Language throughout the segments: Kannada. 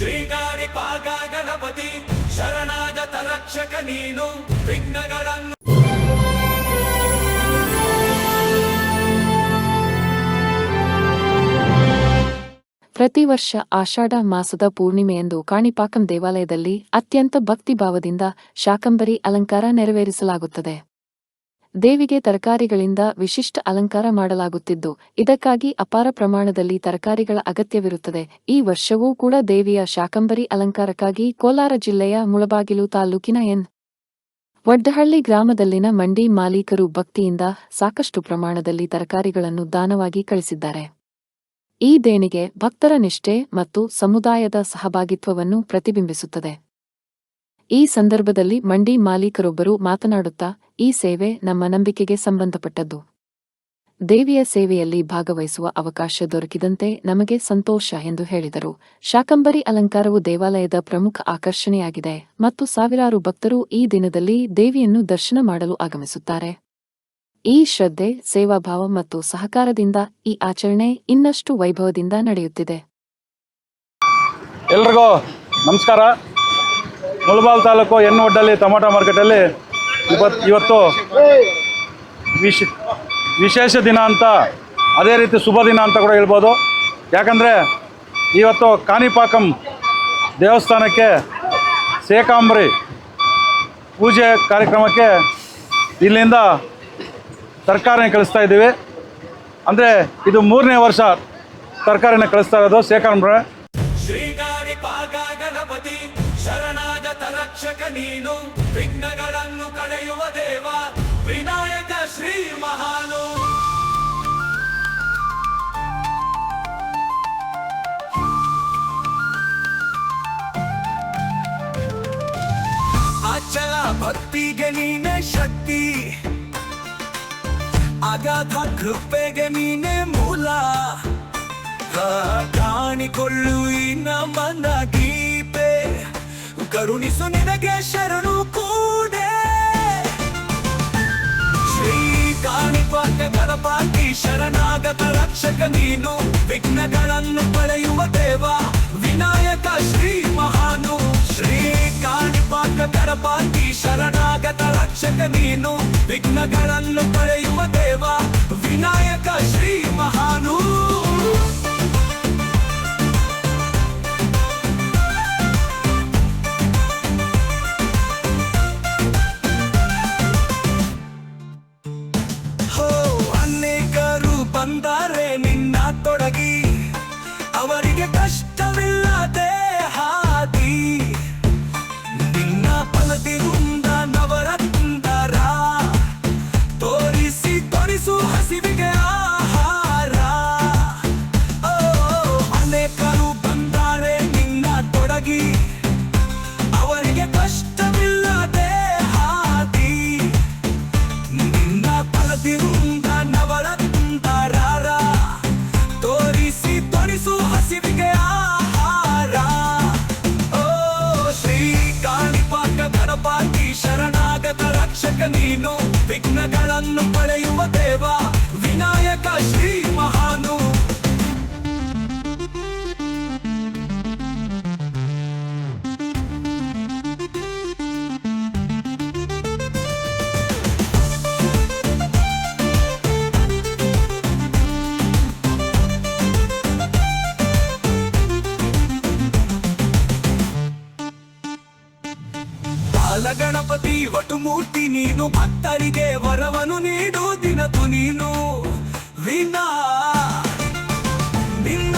ಶ್ರೀಗಾರಿ ಪಾಗ ಗಣಪತಿ ಶರಣಾಗತ ರಕ್ಷಕ ನೀನು, ವಿಘ್ನಗಳನ್ನು ಪ್ರತಿ ವರ್ಷ ಆಷಾಢ ಮಾಸದ ಪೂರ್ಣಿಮೆಯಂದು ಕಾಣಿಪಾಕಂ ದೇವಾಲಯದಲ್ಲಿ ಅತ್ಯಂತ ಭಕ್ತಿಭಾವದಿಂದ ಶಾಕಂಬರಿ ಅಲಂಕಾರ ನೆರವೇರಿಸಲಾಗುತ್ತದೆ. ದೇವಿಗೆ ತರಕಾರಿಗಳಿಂದ ವಿಶಿಷ್ಟ ಅಲಂಕಾರ ಮಾಡಲಾಗುತ್ತಿದ್ದು, ಇದಕ್ಕಾಗಿ ಅಪಾರ ಪ್ರಮಾಣದಲ್ಲಿ ತರಕಾರಿಗಳ ಅಗತ್ಯವಿರುತ್ತದೆ. ಈ ವರ್ಷವೂ ಕೂಡ ದೇವಿಯ ಶಾಕಂಬರಿ ಅಲಂಕಾರಕ್ಕಾಗಿ ಕೋಲಾರ ಜಿಲ್ಲೆಯ ಮುಳಬಾಗಿಲು ತಾಲೂಕಿನ ಎನ್. ವಡ್ಡಹಳ್ಳಿ ಗ್ರಾಮದಲ್ಲಿನ ಮಂಡಿ ಮಾಲೀಕರು ಭಕ್ತಿಯಿಂದ ಸಾಕಷ್ಟು ಪ್ರಮಾಣದಲ್ಲಿ ತರಕಾರಿಗಳನ್ನು ದಾನವಾಗಿ ಕಳಿಸಿದ್ದಾರೆ. ಈ ದೇಣಿಗೆ ಭಕ್ತರ ನಿಷ್ಠೆ ಮತ್ತು ಸಮುದಾಯದ ಸಹಭಾಗಿತ್ವವನ್ನು ಪ್ರತಿಬಿಂಬಿಸುತ್ತದೆ. ಈ ಸಂದರ್ಭದಲ್ಲಿ ಮಂಡಿ ಮಾಲೀಕರೊಬ್ಬರು ಮಾತನಾಡುತ್ತಾ ಈ ಸೇವೆ ನಮ್ಮ ನಂಬಿಕೆಗೆ ಸಂಬಂಧಪಟ್ಟದ್ದು. ದೇವಿಯ ಸೇವೆಯಲ್ಲಿ ಭಾಗವಹಿಸುವ ಅವಕಾಶ ದೊರಕಿದಂತೆ ನಮಗೆ ಸಂತೋಷ ಎಂದು ಹೇಳಿದರು. ಶಾಕಂಬರಿ ಅಲಂಕಾರವು ದೇವಾಲಯದ ಪ್ರಮುಖ ಆಕರ್ಷಣೆಯಾಗಿದೆ ಮತ್ತು ಸಾವಿರಾರು ಭಕ್ತರು ಈ ದಿನದಲ್ಲಿ ದೇವಿಯನ್ನು ದರ್ಶನ ಮಾಡಲು ಆಗಮಿಸುತ್ತಾರೆ. ಈ ಶ್ರದ್ಧೆ, ಸೇವಾಭಾವ ಮತ್ತು ಸಹಕಾರದಿಂದ ಈ ಆಚರಣೆ ಇನ್ನಷ್ಟು ವೈಭವದಿಂದ ನಡೆಯುತ್ತಿದೆ. ಎಲ್ರಿಗೂ ನಮಸ್ಕಾರ. ಮುಳಬಾಲ್ ತಾಲೂಕು ಎನ್ನುವಡ್ಡಲ್ಲಿ ಟೊಮೊಟೊ ಮಾರ್ಕೆಟಲ್ಲಿ ಇವತ್ತು ಇವತ್ತು ವಿಶ್ ವಿಶೇಷ ದಿನ ಅಂತ ಅದೇ ರೀತಿ ಶುಭ ದಿನ ಅಂತ ಕೂಡ ಹೇಳ್ಬೋದು. ಯಾಕಂದರೆ ಇವತ್ತು ಕಾಣಿಪಾಕಂ ದೇವಸ್ಥಾನಕ್ಕೆ ಶೇಖಾಂಬರಿ ಪೂಜೆ ಕಾರ್ಯಕ್ರಮಕ್ಕೆ ಇಲ್ಲಿಂದ ತರಕಾರಿನ ಕಳಿಸ್ತಾ ಇದ್ದೀವಿ. ಅಂದರೆ ಇದು ಮೂರನೇ ವರ್ಷ ತರಕಾರಿನ ಕಳಿಸ್ತಾ ಇರೋದು ಸೇಕಾಂಬ್ರೆ. ಶ್ರೀಗಾರಿ ಪಾಗ ಗಣಪತಿ ಶರಣಾಗತ ರಕ್ಷಕ ನೀನು ವಿಘ್ನಗಳನ್ನು ಭಕ್ತಿಗೆ ನೀನೆ ಶಕ್ತಿ. ಅಗಾಧ ಕೃಪೆಗೆ ನೀನೆ ಮೂಲ. ಕಾಣಿಕೊಳ್ಳು ಈ ಗೀಪೆ ಕರುಣಿಸು ನಿನಗೆ ಶರಣು ಕೂಡೆ. ಶ್ರೀ ಕಾಣಿಪಾಕ ಗಣಪಾತಿ ಶರಣಾಗತ ರಕ್ಷಕ ನೀನು. ವಿಘ್ನಗಳನ್ನು ಪಡೆಯುವ ದೇವ, ವಿನಾಯಕ ಶ್ರೀ ಕಾಣಿಪಾಕ ಗಣಪಾತಿ ಶರಣಾಗತ ರಕ್ಷಕ ನೀನು ವಿಘ್ನಗಳನ್ನು ಪಡೆಯುವ ದೇವ ವಿನಾಯಕ ಶ್ರೀ ಮಹಾನು ಫಲದಿರುಂದ ನವರತ್ನರ ತೋರಿಸಿ, ತೋರಿಸು ಹಸಿವಿಗೆ ಆಹಾರ. ಓ ಶ್ರೀ ಕಾಣಿಪಾಕ ಗಣಪಾತಿ ಶರಣಾಗತ ರಕ್ಷಕ ನೀನು. ವಿಘ್ನಗಳನ್ನು ಪಡೆಯುವ ದೇವ, ವಿನಾಯಕ ಶ್ರೀ ಮಹಾನು ಬಾಲಗಣಪತಿ ವಟುಮೂರ್ತಿ ನೀನು ಭಕ್ತರಿಗೆ ವರವನು ನೀಡು ದಿನತು ನೀನು ವಿನಾ ನಿನ್ನ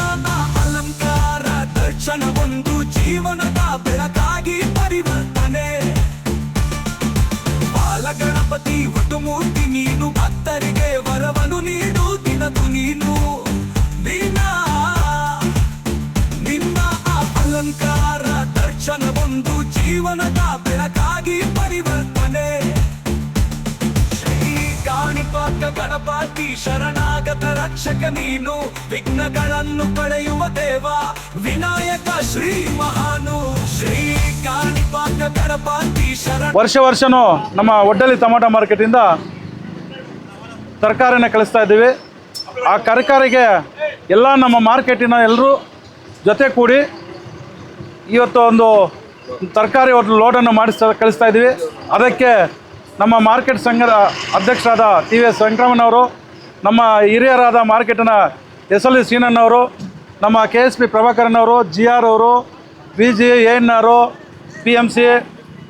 ಅಲಂಕಾರ ದರ್ಶನ ಒಂದು ಜೀವನದ ಬೆಳಕಾಗಿ ಪರಿವರ್ತನೆ ಬಾಲಗಣಪತಿ ವಟುಮೂರ್ತಿ ನೀನು ಭಕ್ತರಿಗೆ ವರವನು ನೀಡು ದಿನತು ನೀನು ಗಣಪತಿ ಶರಣಾಗತ ರಕ್ಷಕ ನೀನು. ವಿಘ್ನಗಳನ್ನು ಕಳೆಯುವ ದೇವ, ವಿನಾಯಕ ಶ್ರೀ ಮಹಾನು. ಶ್ರೀ ವರ್ಷ ವರ್ಷನೂ ನಮ್ಮ ಒಡ್ಡಲಿ ಟೊಮಾಟೊ ಮಾರ್ಕೆಟಿಂದ ತರಕಾರಿನ ಕಳಿಸ್ತಾ ಇದ್ದೀವಿ. ಆ ತರಕಾರಿಗೆ ಎಲ್ಲ ನಮ್ಮ ಮಾರ್ಕೆಟಿನ ಎಲ್ಲರೂ ಜೊತೆ ಕೂಡಿ ಇವತ್ತು ಒಂದು ತರಕಾರಿ ಒಂದು ಲೋಡನ್ನು ಮಾಡಿಸ್ತಾ ಕಳಿಸ್ತಾ ಇದ್ದೀವಿ. ಅದಕ್ಕೆ ನಮ್ಮ ಮಾರ್ಕೆಟ್ ಸಂಘದ ಅಧ್ಯಕ್ಷರಾದ ಟಿ ವಿ ಎಸ್ ವೆಂಕಟರಮಣವರು ನಮ್ಮ ಹಿರಿಯರಾದ ಮಾರ್ಕೆಟಿನ ಎಸ್ ಎಲ್ ಸೀನಣ್ಣವರು, ನಮ್ಮ ಕೆ ಎಸ್ ಪಿ ಪ್ರಭಾಕರನ್ ಅವರು ಜಿ ಆರ್ ಅವರು B G A N R P M C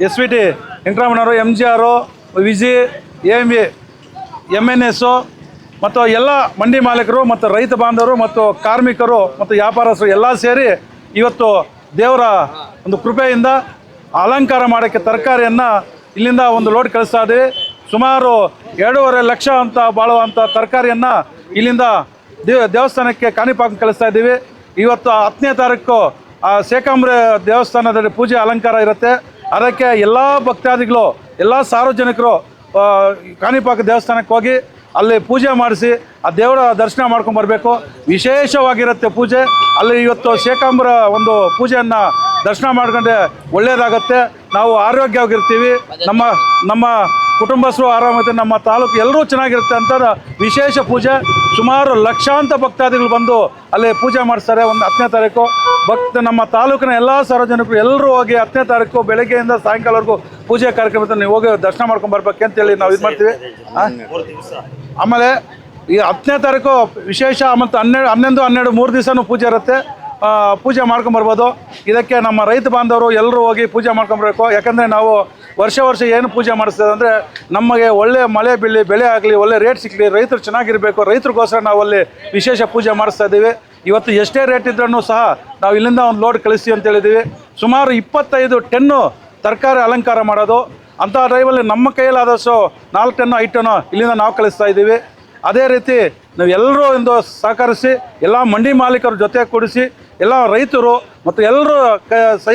S V T ವೆಂಕಟರಾಮಣ್ಣವರು M G R V G M B M N S ಮತ್ತು ಎಲ್ಲ ಮಂಡಿ ಮಾಲೀಕರು ಮತ್ತು ರೈತ ಬಾಂಧವರು ಮತ್ತು ಕಾರ್ಮಿಕರು ಮತ್ತು ವ್ಯಾಪಾರಸ್ಥರು ಎಲ್ಲ ಸೇರಿ ಇವತ್ತು ದೇವರ ಒಂದು ಕೃಪೆಯಿಂದ ಅಲಂಕಾರ ಮಾಡೋಕ್ಕೆ ತರಕಾರಿಯನ್ನು ಇಲ್ಲಿಂದ ಒಂದು ಲೋಡ್ ಕಳಿಸ್ತಾ ಇದ್ದೀವಿ. ಸುಮಾರು ಎರಡೂವರೆ ಲಕ್ಷ ಅಂತ ಬಾಳುವಂಥ ತರಕಾರಿಯನ್ನು ಇಲ್ಲಿಂದ ದೇವ ದೇವಸ್ಥಾನಕ್ಕೆ ಕಾಣಿಪಾಕ ಕಳಿಸ್ತಾ ಇದ್ದೀವಿ. ಇವತ್ತು ಹತ್ತನೇ ತಾರೀಕು, ಆ ಶೇಖಾಂಬ್ರೆ ದೇವಸ್ಥಾನದಲ್ಲಿ ಪೂಜೆ ಅಲಂಕಾರ ಇರುತ್ತೆ. ಅದಕ್ಕೆ ಎಲ್ಲ ಭಕ್ತಾದಿಗಳು, ಎಲ್ಲ ಸಾರ್ವಜನಿಕರು ಕಾಣಿಪಾಕ ದೇವಸ್ಥಾನಕ್ಕೆ ಹೋಗಿ ಅಲ್ಲಿ ಪೂಜೆ ಮಾಡಿಸಿ, ಆ ದೇವರ ದರ್ಶನ ಮಾಡ್ಕೊಂಡು ಬರಬೇಕು. ವಿಶೇಷವಾಗಿರುತ್ತೆ ಪೂಜೆ. ಅಲ್ಲಿ ಇವತ್ತು ಶೇಖಾಂಬ್ರ ಒಂದು ಪೂಜೆಯನ್ನು ದರ್ಶನ ಮಾಡ್ಕೊಂಡ್ರೆ ಒಳ್ಳೆಯದಾಗತ್ತೆ ನಾವು ಆರೋಗ್ಯವಾಗಿರ್ತೀವಿ. ನಮ್ಮ ನಮ್ಮ ಕುಟುಂಬಸ್ಥರು ಆರಾಮಿರುತ್ತೆ ನಮ್ಮ ತಾಲೂಕು ಎಲ್ಲರೂ ಚೆನ್ನಾಗಿರುತ್ತೆ ಅಂತ ವಿಶೇಷ ಪೂಜೆ, ಸುಮಾರು ಲಕ್ಷಾಂತ ಭಕ್ತಾದಿಗಳು ಬಂದು ಅಲ್ಲಿ ಪೂಜೆ ಮಾಡಿಸ್ತಾರೆ. ಒಂದು ಹತ್ತನೇ ತಾರೀಕು. ಭಕ್ತ ನಮ್ಮ ತಾಲೂಕಿನ ಎಲ್ಲ ಸಾರ್ವಜನಿಕರು ಎಲ್ಲರೂ ಹೋಗಿ ಹತ್ತನೇ ತಾರೀಕು ಬೆಳಗ್ಗೆಯಿಂದ ಸಾಯಂಕಾಲವರೆಗೂ ಪೂಜೆ ಕಾರ್ಯಕ್ರಮದಲ್ಲಿ ನೀವು ಹೋಗಿ ದರ್ಶನ ಮಾಡ್ಕೊಂಡು ಬರ್ಬೇಕು ಅಂತೇಳಿ ನಾವು ಇದು ಮಾಡ್ತೀವಿ? ಆಮೇಲೆ ಈ ಹತ್ತನೇ ತಾರೀಕು ವಿಶೇಷ ಮತ್ತು ಹನ್ನೆರಡು, ಹನ್ನೊಂದು, ಹನ್ನೆರಡು, ಮೂರು ದಿವಸನೂ ಪೂಜೆ ಇರುತ್ತೆ. ಪೂಜೆ ಮಾಡ್ಕೊಂಬರ್ಬೋದು ಇದಕ್ಕೆ ನಮ್ಮ ರೈತ ಬಾಂಧವರು ಎಲ್ಲರೂ ಹೋಗಿ ಪೂಜೆ ಮಾಡ್ಕೊಂಬರ್ಬೇಕು ಯಾಕಂದರೆ ನಾವು ವರ್ಷ ವರ್ಷ ಏನು ಪೂಜೆ ಮಾಡಿಸ್ತದೆ ಅಂದರೆ ನಮಗೆ ಒಳ್ಳೆ ಮಳೆ ಬೀಳಿ, ಬೆಳೆ ಆಗಲಿ, ಒಳ್ಳೆ ರೇಟ್ ಸಿಗಲಿ, ರೈತರು ಚೆನ್ನಾಗಿರಬೇಕು, ರೈತರಿಗೋಸ್ಕರ ನಾವು ಅಲ್ಲಿ ವಿಶೇಷ ಪೂಜೆ ಮಾಡಿಸ್ತಾ ಇದ್ದೀವಿ. ಇವತ್ತು ಎಷ್ಟೇ ರೇಟ್ ಇದ್ರೂ ಸಹ ನಾವು ಇಲ್ಲಿಂದ ಒಂದು ಲೋಡ್ ಕಳಿಸಿ ಅಂತ ಹೇಳಿದ್ದೀವಿ. ಸುಮಾರು ಇಪ್ಪತ್ತೈದು ಟೆನ್ನು ತರಕಾರಿ ಅಲಂಕಾರ ಮಾಡೋದು. ಅಂಥ ಟೈಮಲ್ಲಿ ನಮ್ಮ ಕೈಯಲ್ಲಾದಷ್ಟು ನಾಲ್ಕು ಟನ್ನು, ಐದು ಟನ್ನು ಇಲ್ಲಿಂದ ನಾವು ಕಳಿಸ್ತಾ ಇದ್ದೀವಿ. ಅದೇ ರೀತಿ ನಾವು ಎಲ್ಲರೂ ಒಂದು ಸಹಕರಿಸಿ, ಎಲ್ಲ ಮಂಡಿ ಮಾಲೀಕರ ಜೊತೆ ಕೂಡಿಸಿ, ಎಲ್ಲ ರೈತರು ಮತ್ತು ಎಲ್ಲರೂ ಕ ಸಹ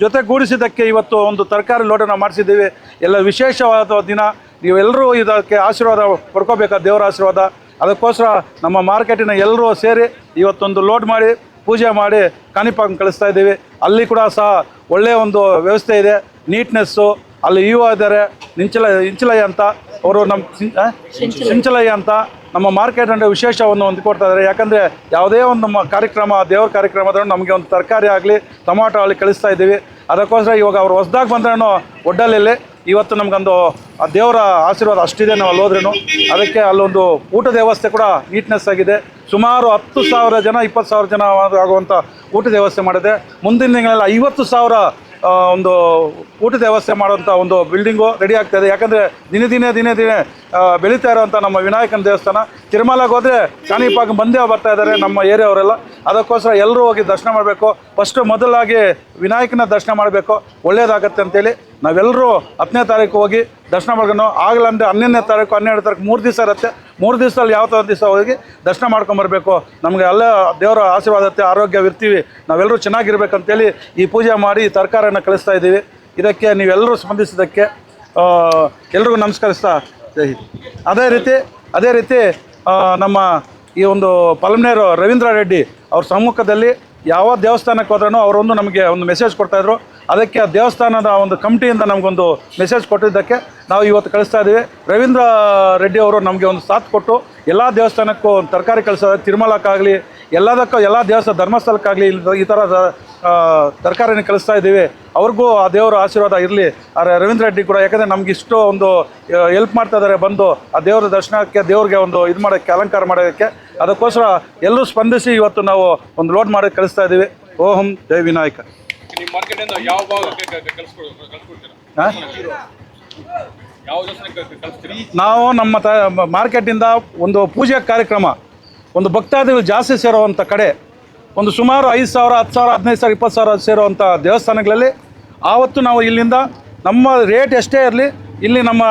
ಜೊತೆಗೂಡಿಸಿದ್ದಕ್ಕೆ ಇವತ್ತು ಒಂದು ತರಕಾರಿ ಲೋಡನ್ನು ಮಾಡಿಸಿದ್ದೀವಿ. ಎಲ್ಲ ವಿಶೇಷವಾದ ದಿನ. ನೀವೆಲ್ಲರೂ ಇದಕ್ಕೆ ಆಶೀರ್ವಾದ ಪಡ್ಕೋಬೇಕಾದ ದೇವರ ಆಶೀರ್ವಾದ. ಅದಕ್ಕೋಸ್ಕರ ನಮ್ಮ ಮಾರ್ಕೆಟಿನ ಎಲ್ಲರೂ ಸೇರಿ ಇವತ್ತೊಂದು ಲೋಡ್ ಮಾಡಿ ಪೂಜೆ ಮಾಡಿ ಕಾಣಿಪಾಕ ಕಳಿಸ್ತಾ ಇದ್ದೀವಿ. ಅಲ್ಲಿ ಕೂಡ ಸಹ ಒಳ್ಳೆಯ ಒಂದು ವ್ಯವಸ್ಥೆ ಇದೆ. ನೀಟ್ನೆಸ್ಸು. ಅಲ್ಲಿ ಇವ ಇದ್ದಾರೆ. ನಿಂಚಲ ಇಂಚಲಯ್ಯ ಅಂತ. ಅವರು ನಮ್ಮ ಸಿಂಚಲಯ್ಯ ಅಂತ. ನಮ್ಮ ಮಾರ್ಕೆಟ್ ಅಂದರೆ ವಿಶೇಷವನ್ನು ಹೊಂದಿಕೊಡ್ತಾ ಕೊಡ್ತಾ ಇದ್ದಾರೆ. ಯಾಕಂದರೆ ಯಾವುದೇ ಒಂದು ನಮ್ಮ ಕಾರ್ಯಕ್ರಮ, ದೇವ್ರ ಕಾರ್ಯಕ್ರಮ ಆದ್ರೂ ನಮಗೆ ಒಂದು ತರಕಾರಿ ಆಗಲಿ, ಟೊಮಾಟೊ ಆಗಲಿ ಕಳಿಸ್ತಾ ಇದ್ದೀವಿ. ಅದಕ್ಕೋಸ್ಕರ ಇವಾಗ ಅವ್ರು ಹೊಸ್ದಾಗಿ ಬಂದ್ರೂ ಒಡ್ಡಲ್ಲಿ ಇವತ್ತು ನಮಗೊಂದು ಆ ದೇವರ ಆಶೀರ್ವಾದ ಅಷ್ಟಿದೆ ನಾವು ಅಲ್ಲಿ ಹೋದ್ರೂ ಅದಕ್ಕೆ ಅಲ್ಲೊಂದು ಊಟದ ವ್ಯವಸ್ಥೆ ಕೂಡ ನೀಟ್ನೆಸ್ ಆಗಿದೆ. ಸುಮಾರು ಹತ್ತು ಸಾವಿರ ಜನ, ಇಪ್ಪತ್ತು ಸಾವಿರ ಜನ ಆಗುವಂಥ ಊಟದ ವ್ಯವಸ್ಥೆ ಮಾಡಿದೆ. ಮುಂದಿನ ದಿನಗಳಲ್ಲಿ ಐವತ್ತು ಸಾವಿರ ಒಂದು ಊಟದ ವ್ಯವಸ್ಥೆ ಮಾಡುವಂಥ ಒಂದು ಬಿಲ್ಡಿಂಗು ರೆಡಿ ಆಗ್ತಾ ಇದೆ. ಯಾಕಂದರೆ ದಿನೇ ದಿನೇ ದಿನೇ ದಿನೇ ಬೆಳೀತಾ ಇರೋವಂಥ ನಮ್ಮ ವಿನಾಯಕನ ದೇವಸ್ಥಾನ. ತಿರುಮಲಗೆ ಹೋದರೆ ಕಾಣಿಪಾಕ ಬಂದೇ ಬರ್ತಾ ಇದ್ದಾರೆ ನಮ್ಮ ಏರಿಯಾವರೆಲ್ಲ. ಅದಕ್ಕೋಸ್ಕರ ಎಲ್ಲರೂ ಹೋಗಿ ದರ್ಶನ ಮಾಡಬೇಕು. ಫಸ್ಟು ಮೊದಲಾಗಿ ವಿನಾಯಕನ ದರ್ಶನ ಮಾಡಬೇಕು. ಒಳ್ಳೆಯದಾಗತ್ತೆ ಅಂತೇಳಿ ನಾವೆಲ್ಲರೂ ಹತ್ತನೇ ತಾರೀಕು ಹೋಗಿ ದರ್ಶನ ಮಾಡ್ಕೊಂಡು ಆಗಲಂದರೆ ಹನ್ನೊಂದನೇ ತಾರೀಕು, ಹನ್ನೆರಡು ತಾರೀಕು ಮೂರು ದಿವಸ ಇರುತ್ತೆ. ಮೂರು ದಿವಸದಲ್ಲಿ ಯಾವ ಥರ ದಿವಸ ಹೋಗಿ ದರ್ಶನ ಮಾಡ್ಕೊಂಬರ್ಬೇಕು ನಮಗೆ ಅಲ್ಲೇ ದೇವರ ಆಶೀರ್ವಾದತ್ತೆ ಆರೋಗ್ಯವಿರ್ತೀವಿ ನಾವೆಲ್ಲರೂ ಚೆನ್ನಾಗಿರ್ಬೇಕಂತೇಳಿ ಈ ಪೂಜೆ ಮಾಡಿ ಈ ತರಕಾರಿಯನ್ನು ಕಳಿಸ್ತಾ ಇದ್ದೀವಿ. ಇದಕ್ಕೆ ನೀವೆಲ್ಲರೂ ಸ್ಪಂದಿಸಿದ್ದಕ್ಕೆ ಎಲ್ರಿಗೂ ನಮಸ್ಕರಿಸ್ತಾ ಜೈ ಅದೇ ರೀತಿ ಅದೇ ರೀತಿ ನಮ್ಮ ಈ ಒಂದು ಪಲಮ್ನೇರು ರವೀಂದ್ರ ರೆಡ್ಡಿ ಅವ್ರ ಸಮ್ಮುಖದಲ್ಲಿ ಯಾವ ದೇವಸ್ಥಾನಕ್ಕೆ ಹೋದ್ರೂ ಅವರೊಂದು ನಮಗೆ ಒಂದು ಮೆಸೇಜ್ ಕೊಡ್ತಾಯಿದ್ರು ಅದಕ್ಕೆ ಆ ದೇವಸ್ಥಾನದ ಒಂದು ಕಮಿಟಿಯಿಂದ ನಮಗೊಂದು ಮೆಸೇಜ್ ಕೊಟ್ಟಿದ್ದಕ್ಕೆ ನಾವು ಇವತ್ತು ಕಳಿಸ್ತಾ ಇದ್ದೀವಿ ರವೀಂದ್ರ ರೆಡ್ಡಿ ಅವರು ನಮಗೆ ಒಂದು ಸಾಥ್ ಕೊಟ್ಟು ಎಲ್ಲ ದೇವಸ್ಥಾನಕ್ಕೂ ಒಂದು ತರಕಾರಿ ಕಳಿಸೋದು ತಿರುಮಲಕ್ಕಾಗಲಿ, ಎಲ್ಲದಕ್ಕೂ, ಎಲ್ಲ ದೇವಸ್ಥಾನ ಧರ್ಮಸ್ಥಳಕ್ಕಾಗಲಿ, ಈ ಥರ ತರಕಾರಿನ ಕಳಿಸ್ತಾ ಇದ್ದೀವಿ ಅವ್ರಿಗೂ ಆ ದೇವರ ಆಶೀರ್ವಾದ ಇರಲಿ. ಆದರೆ ರವೀಂದ್ರ ರೆಡ್ಡಿ ಕೂಡ ಯಾಕಂದರೆ ನಮ್ಗೆ ಇಷ್ಟು ಒಂದು ಹೆಲ್ಪ್ ಮಾಡ್ತಾ ಇದ್ದಾರೆ ಬಂದು ಆ ದೇವರ ದರ್ಶನಕ್ಕೆ ದೇವ್ರಿಗೆ ಒಂದು ಇದು ಮಾಡೋಕ್ಕೆ ಅಲಂಕಾರ ಮಾಡೋದಕ್ಕೆ. ಅದಕ್ಕೋಸ್ಕರ ಎಲ್ಲರೂ ಸ್ಪಂದಿಸಿ ಇವತ್ತು ನಾವು ಒಂದು ಲೋಡ್ ಮಾಡಿ ಕಳಿಸ್ತಾ ಇದ್ದೀವಿ ಓಹಂ ಜೈ ವಿನಾಯಕ. ನಾವು ನಮ್ಮ ತ ಮಾರ್ಕೆಟಿಂದ ಒಂದು ಪೂಜೆ ಕಾರ್ಯಕ್ರಮ ಒಂದು ಭಕ್ತಾದಿಗಳು ಜಾಸ್ತಿ ಸೇರುವಂಥ ಕಡೆ ಒಂದು ಸುಮಾರು ಐದು ಸಾವಿರ, ಹತ್ತು ಸಾವಿರ, ಹದಿನೈದು ಸಾವಿರ, ಇಪ್ಪತ್ತು ಸಾವಿರ ಸೇರುವಂಥ ದೇವಸ್ಥಾನಗಳಲ್ಲಿ ಆವತ್ತು ನಾವು ಇಲ್ಲಿಂದ ನಮ್ಮ ರೇಟ್ ಎಷ್ಟೇ ಇರಲಿ, ಇಲ್ಲಿ ನಮ್ಮ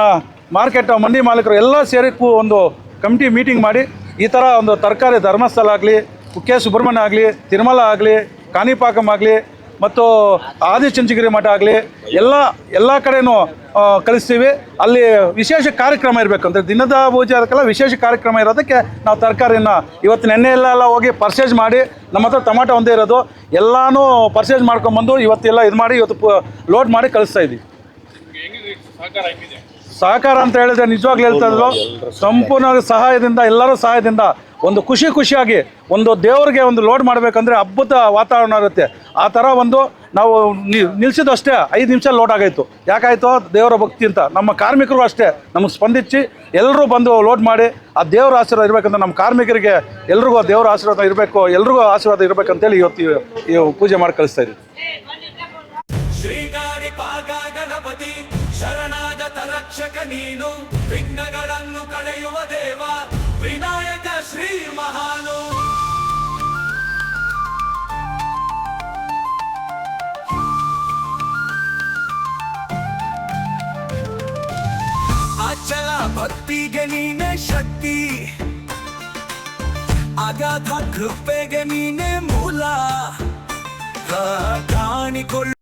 ಮಾರ್ಕೆಟ್, ಮಂಡಿ ಮಾಲೀಕರು ಎಲ್ಲ ಸೇರಿ ಕೂ ಒಂದು ಕಮಿಟಿ ಮೀಟಿಂಗ್ ಮಾಡಿ ಈ ಥರ ಒಂದು ತರಕಾರಿ ಧರ್ಮಸ್ಥಳ ಆಗಲಿ ಕುಕ್ಕೆ ಸುಬ್ರಹ್ಮಣ್ಯ ಆಗಲಿ, ತಿರುಮಲ ಆಗಲಿ ಕಾಣಿಪಾಕಂ ಆಗಲಿ ಮತ್ತು ಆದಿಚುಂಚಗಿರಿ ಮಠ ಆಗಲಿ ಎಲ್ಲ ಎಲ್ಲ ಕಡೆನೂ ಕಳಿಸ್ತೀವಿ. ಅಲ್ಲಿ ವಿಶೇಷ ಕಾರ್ಯಕ್ರಮ ಇರಬೇಕು ಅಂದರೆ ದಿನದ ಪೂಜೆ ಅದಕ್ಕೆಲ್ಲ ವಿಶೇಷ ಕಾರ್ಯಕ್ರಮ ಇರೋದಕ್ಕೆ ನಾವು ತರಕಾರಿನ ಇವತ್ತು ನೆನ್ನೆ ಎಲ್ಲ ಹೋಗಿ ಪರ್ಚೇಸ್ ಮಾಡಿ ನಮ್ಮ ಹತ್ರ ಟೊಮಾಟೊ ಒಂದೇ ಇರೋದು ಎಲ್ಲನೂ ಪರ್ಚೇಸ್ ಮಾಡ್ಕೊಂಬಂದು ಇವತ್ತೆಲ್ಲ ಇದು ಮಾಡಿ ಇವತ್ತು ಲೋಡ್ ಮಾಡಿ ಕಳಿಸ್ತಾ ಇದ್ದೀವಿ ಸಹಕಾರ ಅಂತ ಹೇಳಿದ್ರೆ ನಿಜವಾಗ್ಲೂ ಹೇಳ್ತಾ ಇದ್ರು ಸಂಪೂರ್ಣ ಸಹಾಯದಿಂದ ಎಲ್ಲರೂ ಸಹಾಯದಿಂದ ಒಂದು ಖುಷಿ ಖುಷಿಯಾಗಿ ಒಂದು ದೇವರಿಗೆ ಒಂದು ಲೋಡ್ ಮಾಡಬೇಕಂದ್ರೆ ಅದ್ಭುತ ವಾತಾವರಣ ಇರುತ್ತೆ. ಆ ಥರ ಒಂದು ನಾವು ನಿಲ್ಸಿದಷ್ಟೇ ಐದು ನಿಮಿಷ ಲೋಡ್ ಆಗಾಯಿತು ಯಾಕಾಯಿತು ದೇವರ ಭಕ್ತಿ ಅಂತ. ನಮ್ಮ ಕಾರ್ಮಿಕರು ಅಷ್ಟೇ, ನಮಗೆ ಸ್ಪಂದಿಸಿ ಎಲ್ಲರೂ ಬಂದು ಲೋಡ್ ಮಾಡಿ, ಆ ದೇವರ ಆಶೀರ್ವಾದ ಇರಬೇಕಂತ ನಮ್ಮ ಕಾರ್ಮಿಕರಿಗೆ ಎಲ್ರಿಗೂ ದೇವರ ಆಶೀರ್ವಾದ ಇರಬೇಕು, ಎಲ್ರಿಗೂ ಆಶೀರ್ವಾದ ಇರಬೇಕಂತೇಳಿ ಇವತ್ತು ಪೂಜೆ ಮಾಡಿ ಕಳಿಸ್ತಾ ಇದ್ದೀವಿ ಶ್ರೀಗಾರಿ ಪಾಗ ಗಣಪತಿ, ಶರಣಾಗತ ರಕ್ಷಕ ನೀನು, ವಿಘ್ನಗಳನ್ನು ಕಳೆಯುವ ಮಹಾನು ಅಚಲ ಭಕ್ತಿಗೆ ನೀನೆ ಶಕ್ತಿ ಅಗಾಧ ಕೃಪೆಗೆ ನೀನೆ ಮೂಲ ಕಾಣಿಕೊಳ್ಳ